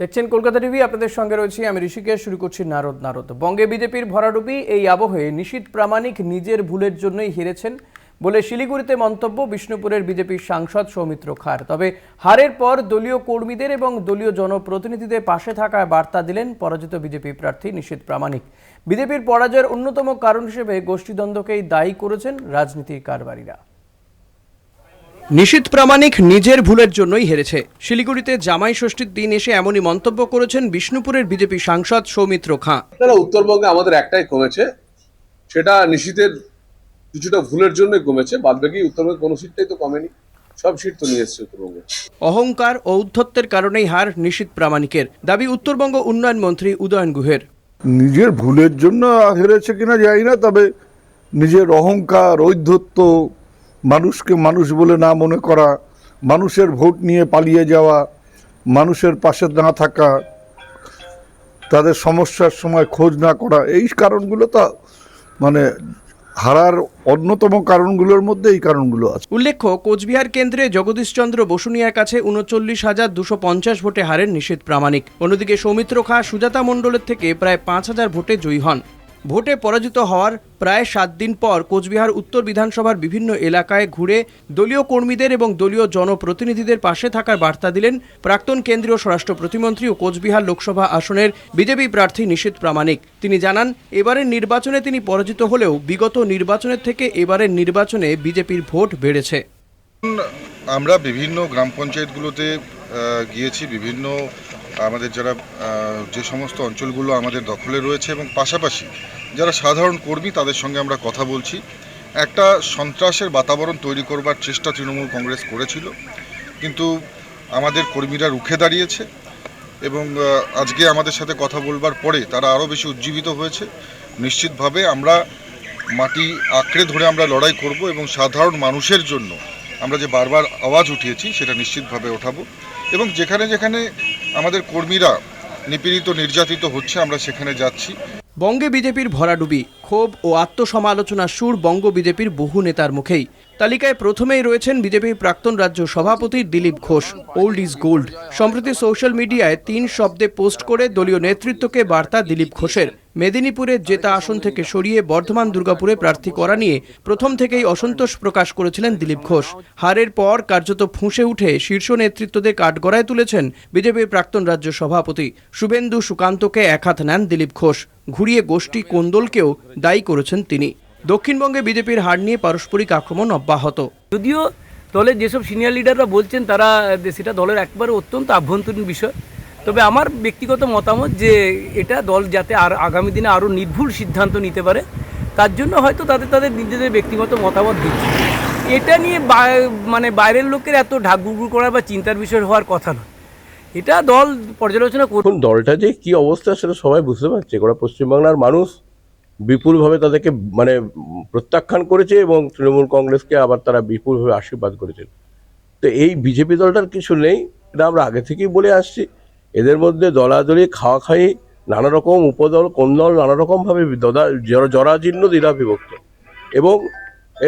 দেখছেন কলকাতা টিভি, আপনাদের সঙ্গে রয়েছি আমি ঋষিকেশ, শুরু করছি নারদ নারদ। বঙ্গে বিজেপির ভরাডুবি এই আবহে নিশীত প্রামাণিক নিজের ভুলের জন্যই হেরেছেন বলে শিলিগুড়িতে মন্তব্য, বিষ্ণুপুরের বিজেপির সাংসদ সৌমিত্র খার তবে হারের পর দলীয় কর্মীদের এবং দলীয় জনপ্রতিনিধিদের পাশে থাকায় বার্তা দিলেন পরাজিত বিজেপি প্রার্থী নিশীত প্রামাণিক। বিজেপির পরাজয়ের অন্যতম কারণ হিসেবে গোষ্ঠীদ্বন্দ্বকেই দায়ী করেছেন রাজনীতির কারবারিরা। নিশীত প্রামাণিক নিজের ভুলের জন্যই হেরেছে। শিলিগুড়িতে জামাই ষষ্ঠীর দিন এসে এমনই মন্তব্য করেছেন বিষ্ণুপুরের বিজেপি সাংসদ সৌমিত্র খাঁ। আপনারা উত্তরবঙ্গে আমাদের একটাই কমেছে সেটা নিশীতের কিছুটা ভুলের জন্যই কমেছে বাদ বাকি উত্তরবঙ্গে কোনো সিটটাই তো কমেনি। সব সিট তো নিয়ে এসছে উত্তরবঙ্গে। অহংকার ও উদ্ধত্তের কারণেই হার নিশীত প্রামাণিকের। দাবি উত্তরবঙ্গ উন্নয়ন মন্ত্রী উদয়ন গুহের। নিজের ভুলের জন্য হেরেছে কিনা জানি না তবে নিজের অহংকার ঔদ্ধত্য মানুষকে মানুষ বলে না মনে করা, মানুষের ভোট নিয়ে পালিয়ে যাওয়া, মানুষের পাশে না থাকা, তাদের সমস্যার সময় খোঁজ না করা, এই কারণগুলো তো মানে হারার অন্যতম কারণগুলোর মধ্যে এই কারণগুলো আছে। উল্লেখ্য, কোচবিহার কেন্দ্রে জগদীশচন্দ্র বসুনিয়ার কাছে উনচল্লিশ হাজার দুশো পঞ্চাশ ভোটে হারেন নিষেধ প্রামাণিক। অন্যদিকে সৌমিত্র খা, সুজাতা মণ্ডলের থেকে প্রায় পাঁচ হাজার ভোটে জয়ী হন। ভোটে পরাজিত হওয়ার প্রায় সাত দিন পর কোচবিহার উত্তর বিধানসভার বিভিন্ন এলাকায় ঘুরে দলীয় কর্মীদের এবং দলীয় জনপ্রতিনিধিদের পাশে থাকার বার্তা দিলেন প্রাক্তন কেন্দ্রীয় স্বরাষ্ট্র প্রতিমন্ত্রী ও কোচবিহার লোকসভা আসনের বিজেপি প্রার্থী নিশীত প্রামাণিক। তিনি জানান, এবারের নির্বাচনে তিনি পরাজিত হলেও বিগত নির্বাচনের থেকে এবারের নির্বাচনে বিজেপির ভোট বেড়েছে। আমরা বিভিন্ন গ্রাম পঞ্চায়েতগুলোতে গিয়েছি, বিভিন্ন আমাদের যারা যে সমস্ত অঞ্চলগুলো আমাদের দখলে রয়েছে এবং পাশাপাশি যারা সাধারণ কর্মী, তাদের সঙ্গে আমরা কথা বলছি। একটা সন্ত্রাসের বাতাবরণ তৈরি করবার চেষ্টা তৃণমূল কংগ্রেস করেছিল, কিন্তু আমাদের কর্মীরা রুখে দাঁড়িয়েছে এবং আজকে আমাদের সাথে কথা বলবার পরে তারা আরও বেশি উজ্জীবিত হয়েছে। নিশ্চিতভাবে আমরা মাটি আঁকড়ে ধরে আমরা লড়াই করব এবং সাধারণ মানুষের জন্য আমরা যে বারবার আওয়াজ উঠিয়েছি, সেটা নিশ্চিতভাবে ওঠাবো। এবং যেখানে যেখানে আমাদের কর্মীরা নিপীড়িত, নির্যাতিত হচ্ছে, আমরা সেখানে যাচ্ছি। বঙ্গে বিজেপির ভরাডুবি, ক্ষোভ ও আত্মসমালোচনার সুর বঙ্গ বিজেপির বহু নেতার মুখেই। তালিকায় প্রথমেই রয়েছেন বিজেপির প্রাক্তন রাজ্য সভাপতি Dilip Ghosh old is gold সম্প্রতি সোশ্যাল মিডিয়ায় তিন শব্দে পোস্ট করে দলীয় নেতৃত্বকে বার্তা দিলীপ ঘোষের। মেদিনীপুরের জেতা আসন থেকে সরিয়ে বর্ধমান দুর্গাপুরে প্রার্থী করা নিয়ে প্রথম থেকেই অসন্তোষ প্রকাশ করেছিলেন দিলীপ ঘোষ। হারের পর কার্যত ফুঁসে উঠে শীর্ষ নেতৃত্বদের কাঠগড়ায় তুলেছেন বিজেপির প্রাক্তন রাজ্য সভাপতি শুভেন্দু সুকান্তকে একহাত নেন দিলীপ ঘোষ। ঘুরিয়ে গোষ্ঠী কোন্দলকেও দায়ী করেছেন তিনি। দক্ষিণবঙ্গে বিজেপির হার নিয়ে পারস্পরিক আক্রমণ অব্যাহত। যদিও দলের যেসব সিনিয়র লিডাররা বলছেন, তারা, সেটা দলের একবারে অত্যন্ত আভ্যন্তরীণ বিষয়। তবে আমার ব্যক্তিগত মতামত যে এটা দল যাতে আর আগামী দিনে আরও নির্ভুল সিদ্ধান্ত নিতে পারে, তার জন্য হয়তো তাদের তাদের নিজেদের ব্যক্তিগত মতামত দিচ্ছে। এটা নিয়ে মানে বাইরের লোকের এত ঢাকগুড়গুড় করা বা চিন্তার বিষয় হওয়ার কথা নয়। এটা দল পর্যালোচনা করুন দলটা যে কি অবস্থা সেটা সবাই বুঝতে পারছে। গোটা পশ্চিমবাংলার মানুষ বিপুলভাবে তাদেরকে মানে প্রত্যাখ্যান করেছে এবং তৃণমূল কংগ্রেসকে আবার তারা বিপুলভাবে আশীর্বাদ করেছেন তো এই বিজেপি দলটার কিছু নেই, এটা আমরা আগে থেকেই বলে আসছি। এদের মধ্যে দলাদলি খাওয়া খাই নানা রকম উপদল কোন দল নানা রকমভাবে জরাজীর্ণ দ্বিধা বিভক্ত এবং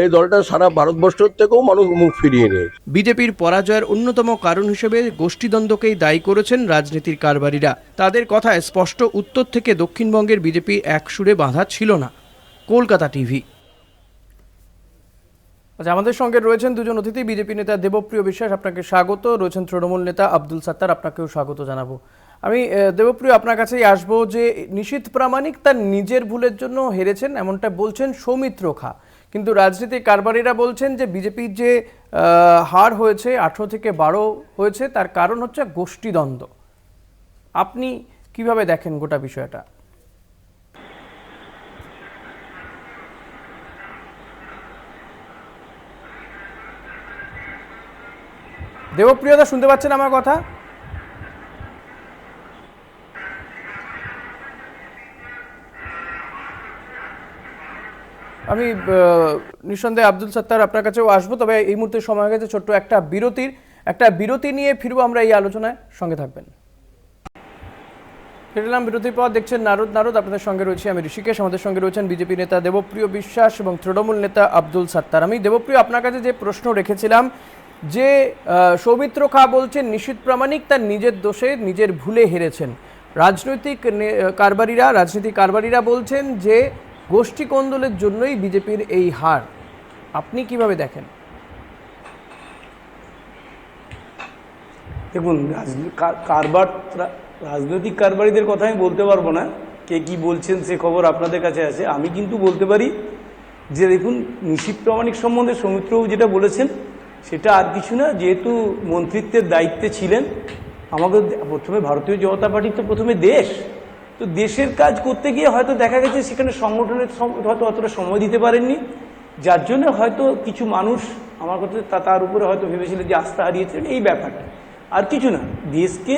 এই দলটা সারা ভারতবর্ষ থেকেও মানুষ মুখ ফিরিয়ে নিয়েছে। বিজেপির পরাজয়ের অন্যতম কারণ হিসেবে গোষ্ঠীদ্বন্দ্বকেই দায়ী করেছেন রাজনীতির কারবারিরা। তাদের কথায় স্পষ্ট উত্তর থেকে দক্ষিণবঙ্গের বিজেপি এক সুরে বাঁধা ছিল না। কলকাতা টিভি আচ্ছা আমাদের সঙ্গে রয়েছেন দুজন অতিথি, বিজেপি নেতা দেবপ্রিয় বিশ্বাস, আপনাকে স্বাগত। রয়েছেন তৃণমূল নেতা আব্দুল সাত্তার, আপনাকেও স্বাগত জানাব। আমি দেবপ্রিয়, আপনার কাছেই আসব যে নিশীত প্রামাণিক তার নিজের ভুলের জন্য হেরেছেন, এমনটা বলছেন সৌমিত্র খা। কিন্তু রাজনীতির কারবারিরা বলছেন যে বিজেপির যে হার হয়েছে, আঠেরো থেকে বারো হয়েছে, তার কারণ হচ্ছে গোষ্ঠীদ্বন্দ্ব। আপনি কীভাবে দেখেন গোটা বিষয়টা? দেবপ্রিয়দা, শুনতে পাচ্ছেন আমার কথা? আমি নিঃসন্দেহে আব্দুল সত্তার আপনার কাছেও আসব, তবে এই মুহূর্তে সময় হয়ে গেছে ছোট্ট একটা বিরতির। একটা বিরতি নিয়ে ফিরবো আমরা এই আলোচনায়, সঙ্গে থাকবেন। ফিরলাম বিরতির পর, দেখছেন নারদ নারদ, আপনাদের সঙ্গে রয়েছে আমি ঋষিকেশ, আমাদের সঙ্গে রয়েছেন বিজেপি নেতা দেবপ্রিয় বিশ্বাস এবং তৃণমূল নেতা আব্দুল সাত্তার। আমি দেবপ্রিয়, আপনার কাছে যে প্রশ্ন রেখেছিলাম যে সৌমিত্র খা বলছেন নিশীত প্রামাণিক, তার নিজের দোষে নিজের ভুলে হেরেছেন। রাজনৈতিক কারবারিরা রাজনীতি কারবারিরা বলছেন যে, গোষ্ঠী কোন্দলের জন্যই বিজেপির এই হার। আপনি কীভাবে দেখেন? দেখুন কারবার রাজনৈতিক কারবারিদের কথা আমি বলতে পারব না। কে কি বলছেন সে খবর আপনাদের কাছে আছে। আমি কিন্তু বলতে পারি যে, দেখুন নিশীত প্রামাণিক সম্বন্ধে সৌমিত্রবাবু যেটা বলেছেন সেটা আর কিছু না যেহেতু মন্ত্রিত্বের দায়িত্বে ছিলেন আমাকে প্রথমে ভারতীয় জনতা পার্টি তো প্রথমে দেশ তো দেশের কাজ করতে গিয়ে হয়তো দেখা গেছে সেখানে সংগঠনের হয়তো অতটা সময় দিতে পারেননি। যার জন্য হয়তো কিছু মানুষ আমার কথা তার উপরে হয়তো ভেবেছিলেন যে আস্থা হারিয়েছেন এই ব্যাপারটা। আর কিছু না দেশকে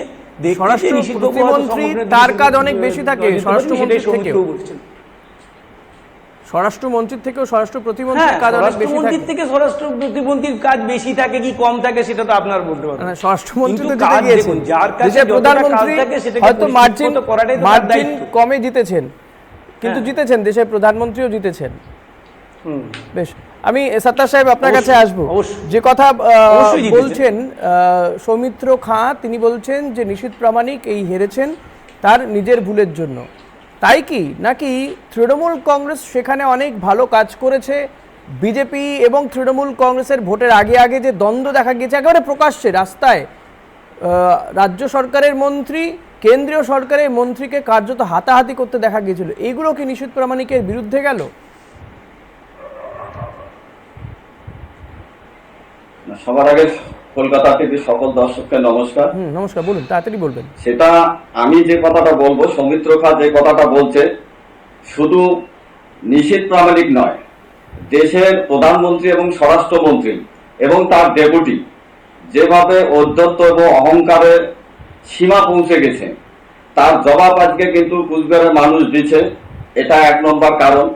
তার কাজ অনেক বেশি থাকে, নজর স্বরাষ্ট্রমন্ত্রীর থেকেও। স্বরাষ্ট্র হ্যাঁ প্রতিমন্ত্রীর কাজ অনেক বেশি থাকে থেকে স্বরাষ্ট্র প্রতিমন্ত্রীর কাজ বেশি থাকে কি কম থাকে সেটা তো আপনার বলতে পারবেন না, স্বরাষ্ট্রমন্ত্রী তো জিতে গিয়েছেন যার কাছে প্রধানমন্ত্রী হয়তো মার্জিন মার্জিন। কমে জিতেছেন কিন্তু হ্যাঁ। জিতেছেন দেশের প্রধানমন্ত্রীও জিতেছেন হুম। বেশ আমি সত্তার সাহেব আপনার কাছে আসব। যে কথা বলছেন আহ, সৌমিত্র খাঁ তিনি বলছেন যে নিশীত প্রামাণিক এই হেরেছেন তার নিজের ভুলের জন্য তাই কি? নাকি তৃণমূল কংগ্রেস সেখানে অনেক ভালো কাজ করেছে? বিজেপি এবং তৃণমূল কংগ্রেসের ভোটের আগে আগে যে দ্বন্দ্ব দেখা গিয়েছে, একেবারে প্রকাশ্যে রাস্তায় রাজ্য সরকারের মন্ত্রী, কেন্দ্রীয় সরকারের মন্ত্রীকে কার্যত হাতাহাতি করতে দেখা গিয়েছিল। এগুলো কি নিশীত প্রামাণিকের বিরুদ্ধে গেল? সবার আগে কলকাতা থেকে সকল দর্শককে নমস্কার। নমস্কার বলুন তাড়াতাড়ি বলবেন। সেটা আমি যে কথাটা বলব সৌমিত্র খা যে কথাটা বলছে শুধু নিষিদ্ধ প্রামাণিক নয় দেশের প্রধানমন্ত্রী এবং স্বরাষ্ট্রমন্ত্রী এবং তার ডেপুটি যেভাবে ঔদ্ধত্য এবং অহংকারের সীমা পৌঁছে গেছে তার জবাব আজকে কিন্তু কুচবিহারের মানুষ দিচ্ছে এটা এক নম্বর কারণ।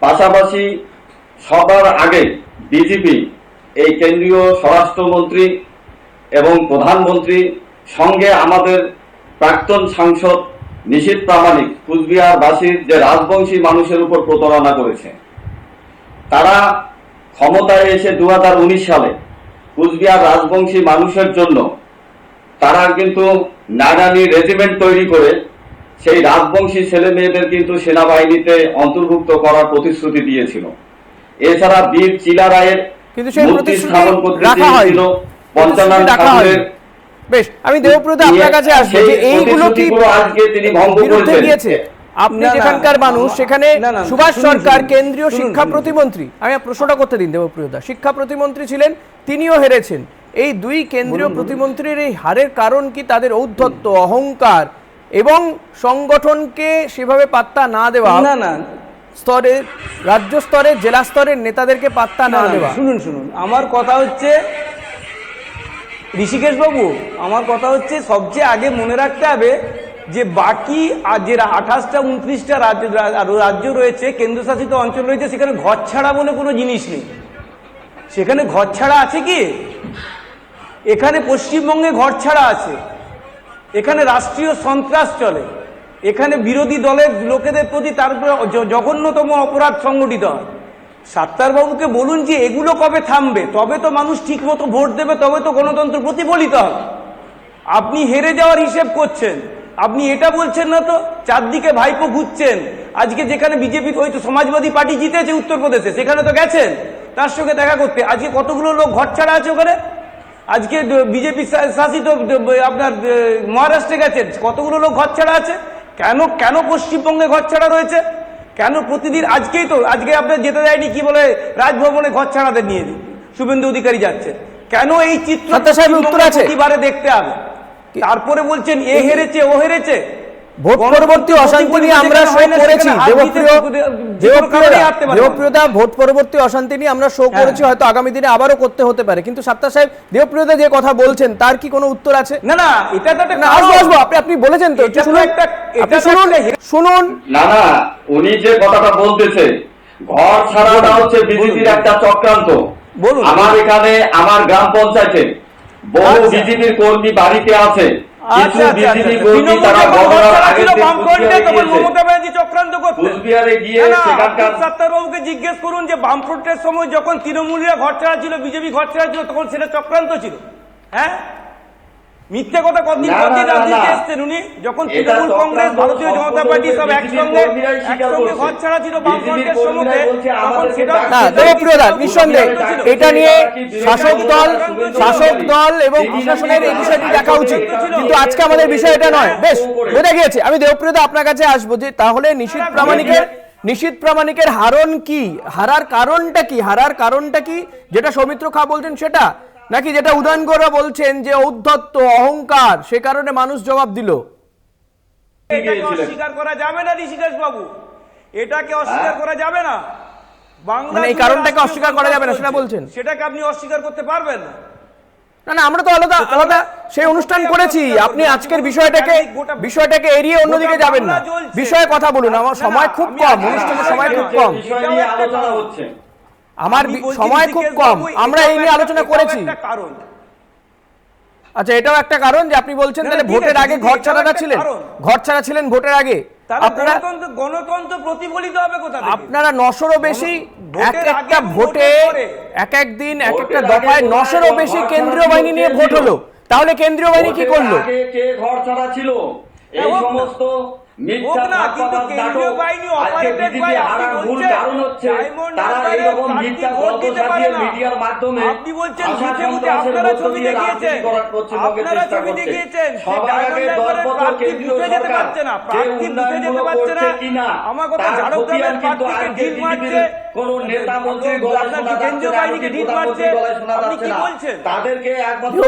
পাশাপাশি সবার আগে বিজেপি এই কেন্দ্রীয় স্বরাষ্ট্রমন্ত্রী এবং প্রধানমন্ত্রী সঙ্গে আমাদের প্রাক্তন সাংসদ নিশীত প্রামাণিক কুচবিহারবাসীর যে রাজবংশী মানুষের উপর প্রতারণা করেছে, তারা ক্ষমতায় এসে দু হাজার উনিশ সালে কুচবিহার রাজবংশী মানুষের জন্য তারা কিন্তু নাগানি রেজিমেন্ট তৈরি করে সেই রাজবংশী ছেলে মেয়েদের কিন্তু সেনাবাহিনীতে অন্তর্ভুক্ত করার প্রতিশ্রুতি দিয়েছিল। এছাড়া বীর চিলা রায়ের কিন্তু সেই প্রতিশ্রুতি রাখা হয় রাখা হয় বেশ আমি দেবপ্রত আপনার কাছে আসব যে এইগুলো কি বিরুদ্ধে গিয়েছে? আপনি যেখানকার মানুষ সেখানে সুভাষ সরকার কেন্দ্রীয় শিক্ষা প্রতিমন্ত্রী। আমি আর প্রশ্নটা করতে দিন দেবপ্রিয়দা। শিক্ষা প্রতিমন্ত্রী ছিলেন তিনিও হেরেছেন। এই দুই কেন্দ্রীয় প্রতিমন্ত্রীর এই হারের কারণ কি তাদের ঔদ্ধত্য অহংকার এবং সংগঠনকে সেভাবে পাত্তা না দেওয়া? না না স্তরে রাজ্য স্তরে জেলা স্তরের নেতাদেরকে পাত্তা না দেওয়া। শুনুন শুনুন। আমার কথা হচ্ছে ঋষিকেশ বাবু আমার কথা হচ্ছে সবচেয়ে আগে মনে রাখতে হবে যে বাকি আর যে আঠাশটা উনত্রিশটা রাজ্য রাজ্য রয়েছে কেন্দ্রশাসিত অঞ্চল রয়েছে সেখানে ঘর ছাড়া বলে কোনো জিনিস নেই। সেখানে ঘর ছাড়া আছে কি? এখানে পশ্চিমবঙ্গে ঘর ছাড়া আছে। এখানে রাষ্ট্রীয় সন্ত্রাস চলে। এখানে বিরোধী দলের লোকেদের প্রতি তার উপরে জঘন্যতম অপরাধ সংগঠিত হয়। সাত্তারবাবুকে বলুন যে এগুলো কবে থামবে? তবে তো মানুষ ঠিক মতো ভোট দেবে, তবে তো গণতন্ত্র প্রতিফলিত হবে। আপনি হেরে যাওয়ার হিসেব করছেন। আপনি এটা বলছেন না তো? চারদিকে ভাইপো ঘুরছেন। আজকে যেখানে বিজেপি ওই তো সমাজবাদী পার্টি জিতেছে উত্তরপ্রদেশে, সেখানে তো গেছেন। তার সঙ্গে দেখা করতে। আজকে কতগুলো লোক ঘর ছাড়া আছে ওখানে? আজকে বিজেপি শাসিত আপনার মহারাষ্ট্রে গেছেন। কতগুলো লোক ঘর ছাড়া আছে? কেন কেন পশ্চিমবঙ্গে ঘর ছাড়া রয়েছে? কেন প্রতিদিন আজকেই তো আজকে আপনার যেতে দেয়নি কি বলে রাজভবনে ঘর ছাড়াদের নিয়ে দিন শুভেন্দু অধিকারী যাচ্ছে। কেন এই চিত্র? প্রতিবারে দেখতে হবে? তারপরে বলছেন এ হেরেছে ও হেরেছে? ভোট পরবর্তী অশান্তি নিয়ে আমরা শো করেছি। দেবপ্রিয় দেবপ্রিয় দেবপ্রিয়দা ভোট পরবর্তী অশান্তি নিয়ে আমরা শো। করেছি হয়তো আগামী দিনে আবারও করতে হতে পারে। কিন্তু সাত্তার সাহেব দেবপ্রিয়দা যে কথা বলছেন তার কি কোনো উত্তর আছে? না না এটা তো না আসব আসব আপনি আপনি বলেছেন তো শুনুন। শুনুন শুনুন। না না উনি যে কথাটা বলতেছে ঘর ছাড়াটা হচ্ছে বিজেপির একটা চক্রান্ত। বলুন। আমার এখানে আমার গ্রাম পঞ্চায়েতে বহু আচ্ছা। বিজেপির কর্মী বাড়িতে আছে। জিজ্ঞেস করুন যে বামফ্রন্টের সময় যখন তৃণমূলীরা ঘর ছাড়া ছিল বিজেপি ঘর ছাড়া ছিল তখন সেটা চক্রান্ত ছিল। হ্যাঁ? মিথ্যে কথা কতদিন কতদিন না। এসছেন উনি? যখন তৃণমূল কংগ্রেস ভারতীয় জনতা পার্টি সব একসঙ্গে একসঙ্গে ঘর ছাড়া ছিল বামফ্রন্টের বলছে তখন সেটা নিঃসন্দেহে এটা নিয়ে শাসক দল শাসক দল এবং প্রশাসনের এই বিষয়টি দেখা উচিত। কিন্তু আজকে আমাদের বিষয় এটা নয়। বেশ বোঝা গিয়েছে। আমি দেবপ্রিয় দা আপনার কাছে আসব যে তাহলে নিশীত প্রামাণিকের নিশীত প্রামাণিকের হারণ কি? হারার কারণটা কি? হারার কারণটা কি? যেটা সৌমিত্র খা বলছেন সেটা। নাকি যেটা উদয়নগৌড়া বলছেন যে ঔদ্ধত্য অহংকার সে কারণে মানুষ জবাব দিল? এটাকে অস্বীকার করা যাবে না ঋষিকেশ বাবু এটাকে অস্বীকার করা যাবে না। বাংলা মানে এই কারণটাকে অস্বীকার করা যাবে না, সেটা বলছেন? সেটাকে আপনি অস্বীকার করতে পারবেন না। না না আমরা তো আলাদা আলাদা সেই অনুষ্ঠান করেছি। আপনি আজকের বিষয়টাকে বিষয়টাকে এড়িয়ে অন্যদিকে যাবেন না। বিষয়ে কথা বলুন আমার সময় খুব কম অনুষ্ঠানের সময় খুব কম। আলোচনা হচ্ছে। আমার সময় খুব কম। আমরা এই নিয়ে আলোচনা করেছি। কারণ। আচ্ছা এটাও একটা কারণ যে আপনি বলছেন তাহলে ভোটের আগে ঘর ছাড়াটা ছিলেন। ঘর ছাড়া ছিলেন ভোটের আগে। আপনারা গণতন্ত্র প্রতিফলিত হবে কোথা আপনারা নশোরও বেশি ভোটের এক একটা ভোটে ভোটের এক এক দিন এক একটা দফায় নশোরও বেশি কেন্দ্রীয় বাহিনী নিয়ে ভোট হলো। তাহলে কেন্দ্রীয় বাহিনী কি করল? কে ঘর ছাড়া ছিল এই সমস্ত মিডিয়ার মাধ্যমে আপনি বলছেন আপনারা ছবি দেখিয়েছেন। আপনারা ছবি দেখিয়েছেন, সবার আগে দরপত্র কেন্দ্রীয় সরকার যে। করছে কিনা আমার কথা ঝাড়গ্রামের প্রার্থীকে ঢিল মারছে। কোন নেতা গলায় শোনা যাচ্ছে না ঢিল মারছে। আপনি কি বলছেন? তাদেরকে একমাত্র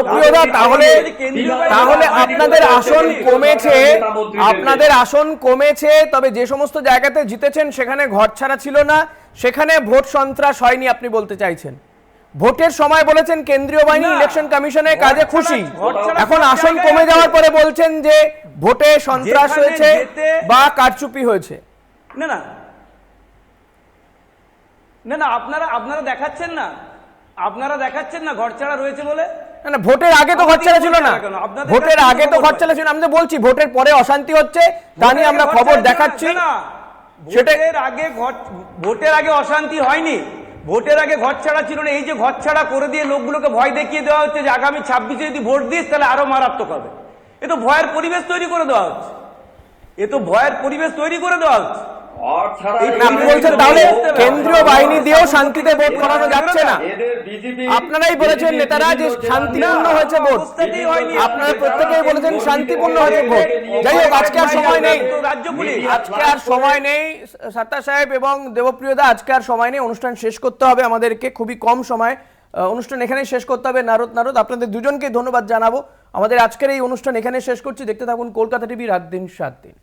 তাহলে আপনাদের আসন কমেছে আপনাদের আসন কমেছে তবে যে সমস্ত জায়গাতে জিতেছেন সেখানে ঘর ছাড়া ছিল না। সেখানে ভোট সন্ত্রাস হয়নি আপনি বলতে চাইছেন। ভোটের সময় বলেছেন কেন্দ্রীয় বাহিনী ইলেকশন কমিশনের কাজে খুশি। এখন আসন কমে যাওয়ার পরে বলছেন যে ভোটে সন্ত্রাস হয়েছে বা কারচুপি হয়েছে। না না। না না আপনারা আপনারা দেখাচ্ছেন না। আপনারা দেখাচ্ছেন না ঘর ছাড়া রয়েছে বলে? না, ভোটের আগে তো ছাড়া ছিল না। ভোটের আগে তো। ছাড়া ছিল। আমি তো বলছি ভোটের পরে অশান্তি হচ্ছে তা নিয়ে আমরা খবর দেখাচ্ছি। ভোটের আগে ভোটের আগে অশান্তি হয়নি। ভোটের আগে ঘর ছাড়া ছিল না। এই যে ঘর ছাড়া করে দিয়ে লোকগুলোকে ভয় দেখিয়ে দেওয়া হচ্ছে যে আগামী ছাব্বিশে যদি ভোট দিস তাহলে আরও মারাত্মক হবে। এ তো ভয়ের পরিবেশ তৈরি করে দেওয়া হচ্ছে। এ তো ভয়ের পরিবেশ তৈরি করে দেওয়া হচ্ছে। আপনি বলছেন তাহলে কেন্দ্রীয় বাহিনী দিয়েও শান্তিতে ভোট করানো যাচ্ছে না। আপনারাই বলেছেন নেতারা যে শান্তিপূর্ণ হয়েছে ভোট। আপনারা প্রত্যেকেই বলেছেন শান্তিপূর্ণ হয়েছে ভোট। যাই হোক আজকে আর সময় নেই। আজকে আর সময় নেই। সাত্তা সাহেব এবং দেবপ্রিয়দা আজকে আর সময় নেই। অনুষ্ঠান শেষ করতে হবে আমাদেরকে খুবই কম সময়। অনুষ্ঠান এখানেই শেষ করতে হবে। নারদ নারদ আপনাদের দুজনকে ধন্যবাদ জানাব। আমাদের আজকের এই অনুষ্ঠান এখানে শেষ করছি। দেখতে থাকুন কলকাতা টিভি রাত দিন সাত দিন।